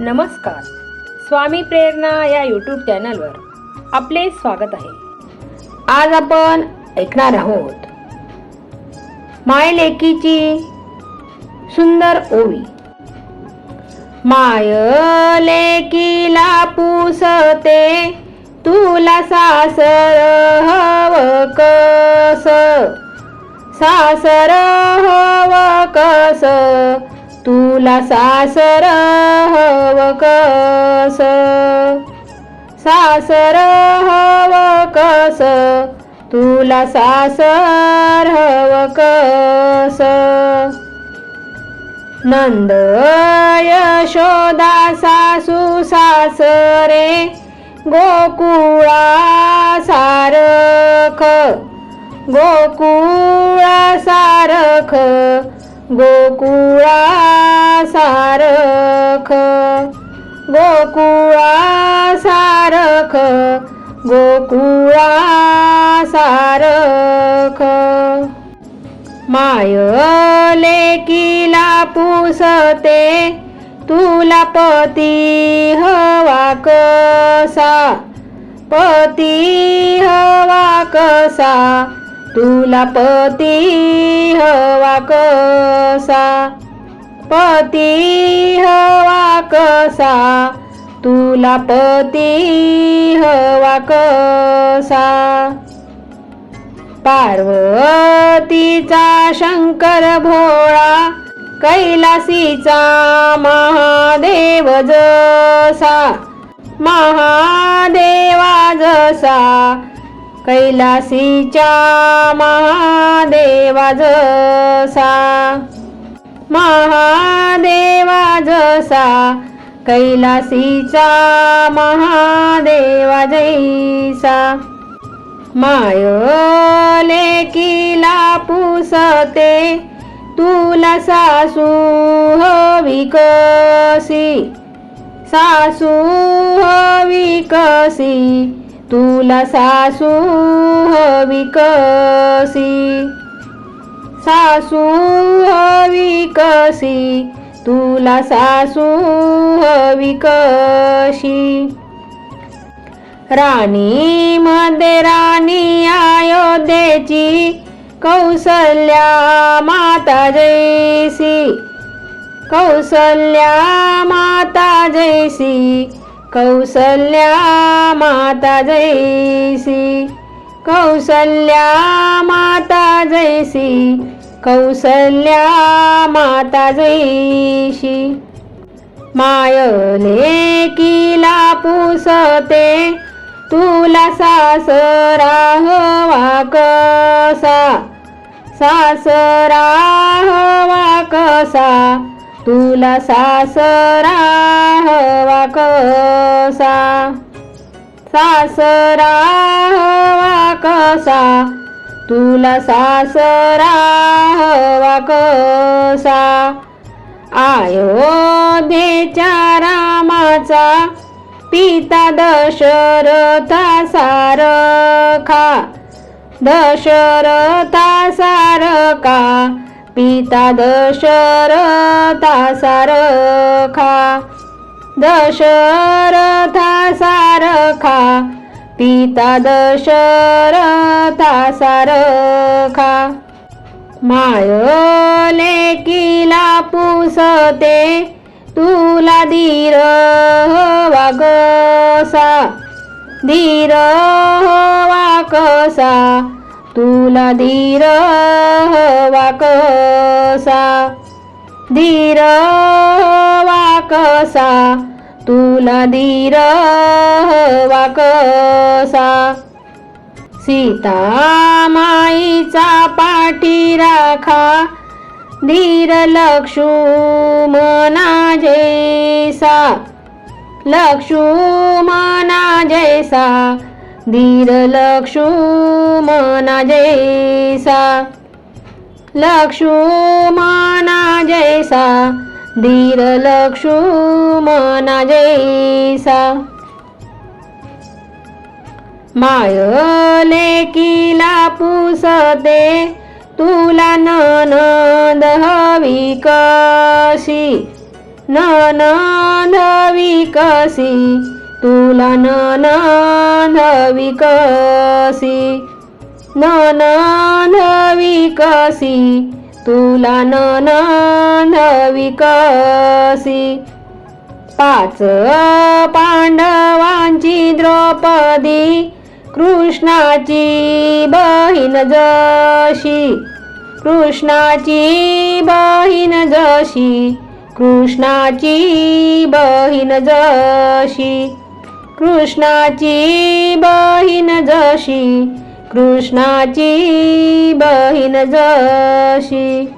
नमस्कार. स्वामी प्रेरणा या यूट्यूब चॅनलवर आपले स्वागत आहे. आज आपण ऐकणार आहोत माय लेकीची सुंदर ओवी. माय लेकीला पुसते तुला सासर हव कस? सासर हव कस? तुला सासर हव कस? सासर हव कस? तुला सासर हव कस? नंद यशोदा सासू सासरे गोकुळा सारख गोकुळा सारख गोकुळा गोकुळासारख गोकुळा सारख गोकुळा सारख माय लेकीला पुसते तुला पती हवा कसा? पती हवा कसा? तुला पती हवा कसा? पती हवा कसा? तुला पती हवा कसा? पार्वतीचा शंकर भोळा कैलासीचा महादेव जसा. महादेवा जसा कैलासीच्या महादेवा जसा. महादेवा जसा कैलासीचा महादेवा जैसा. माय किला पुसते तुला सासू हो विकसी. सासू हो विकसी तुला सासू हो विकसी. सासू हवी कशी? तुला सासू हवी कशी? राणी मध्ये राणी अयोध्येची कौसल्या माता जैसी कौसल्या माता जैसी कौसल्या माता जैसी कौसल्या माता जैसी कौसल्या माता जैसी किला पुसते तुला सासरा हवा कसा? सासरा हवा कसा? तुला सासरा हवा कसा? सासरा हवा कसा? तुला सासरा हवा कसा? अयोध्येच्या रामाचा पिता दशरथा सारखा. दशरथा सारखा पिता दशरथा सारखा. दशरथा सारखा पिता दशरथा सारखा माय लेकीला पुसते तुला धीर हो वागसा. धीर हो वाकसा तुला धीर हो वाकसा धीर वाकसा तुला धीर वाकसा सीता माईचा पाठी राखा. धीर लक्ष्मणा जैसा. लक्ष्मणा जैसा. धीर लक्ष्मणा जैसा. लक्ष्मणा जैसा. धीर लक्ष्मणा जैसा माय किला पुसते तुला ननद हवी कशी? ननंद विकसी तुला ननंद विकसी ननंद विकसी तुला ननंद विकसी. पाच पांडवांची द्रौपदी कृष्णाची बहीण जशी. कृष्णाची बहीण जशी कृष्णाची बहीण जशी. कृष्णाची बहीण जशी कृष्णाची बहीण जशी.